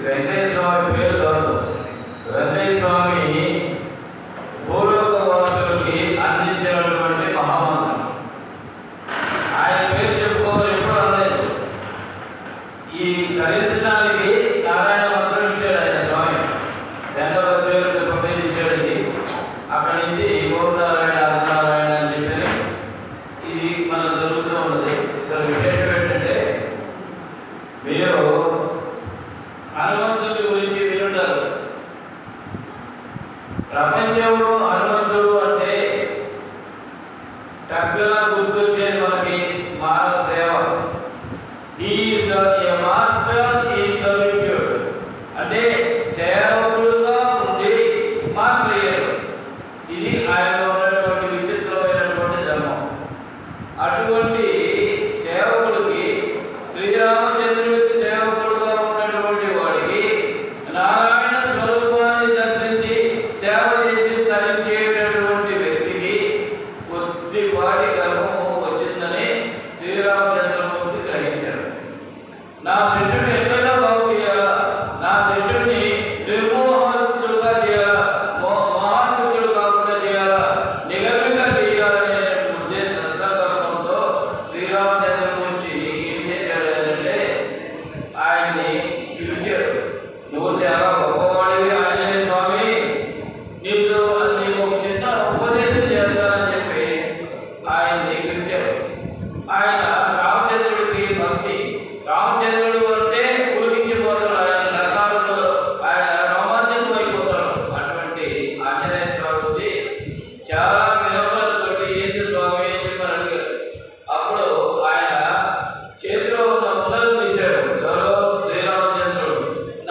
వెంకయ్య స్వామి పేరు కాదు. వెంకయ్య స్వామి భూలోక వాసులకి అందించినటువంటి మహామంత్రం. ఆయన పేరు చెప్పుకోవాలి ఎప్పుడు అనలేదు. ఈ దరిద్రానికి హనుమంతుడి గురించి వినుంటారు ప్రపంచంలో హనుమంతుడు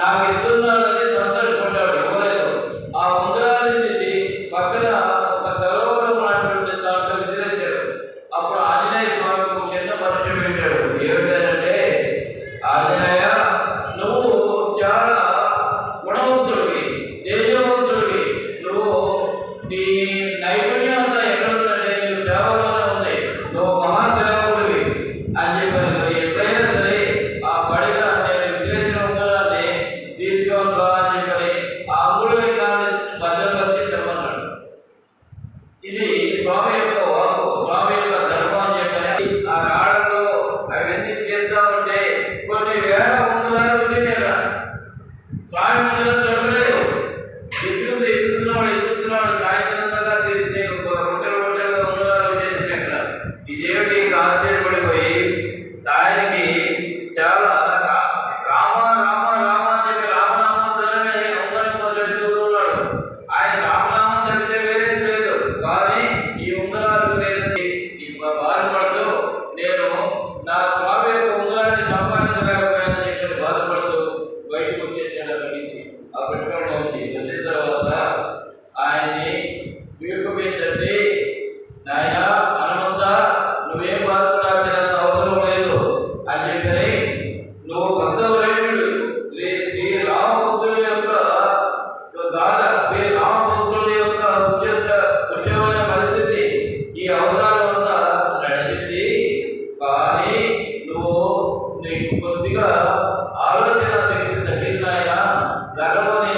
நாங்கள் బావి ముందు దొరకలేదు ఎత్తుకుంది ఎత్తుతున్నాడు ఎత్తుతున్నాడు సాయంత్రం పెట్టుకోవడం ఉంది. వచ్చిన తర్వాత ఆయన్ని వీడుకుపోయి తండ్రి నాయన హనుమంత నువ్వేం బాధపడాల్సినంత అవసరం లేదు అని చెప్పని నువ్వు భక్తవరేణుడు. శ్రీ శ్రీ రామభక్తుడి యొక్క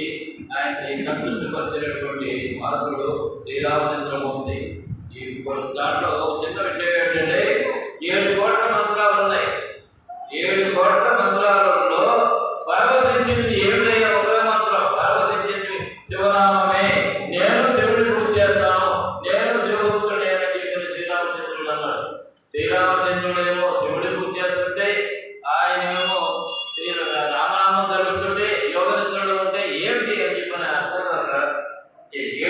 వచ్చి ఆయన ఈ సంతృప్తి పరిచేటటువంటి మార్పులు శ్రీరామచంద్రమూర్తి ఈ దాంట్లో ये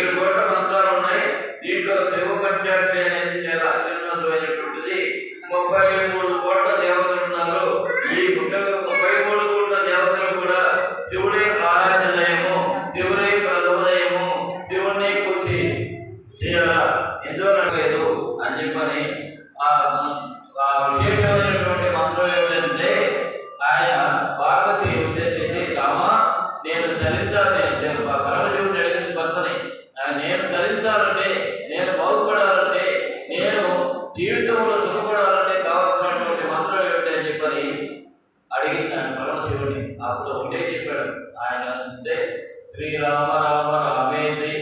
আল্লাহ আমেজে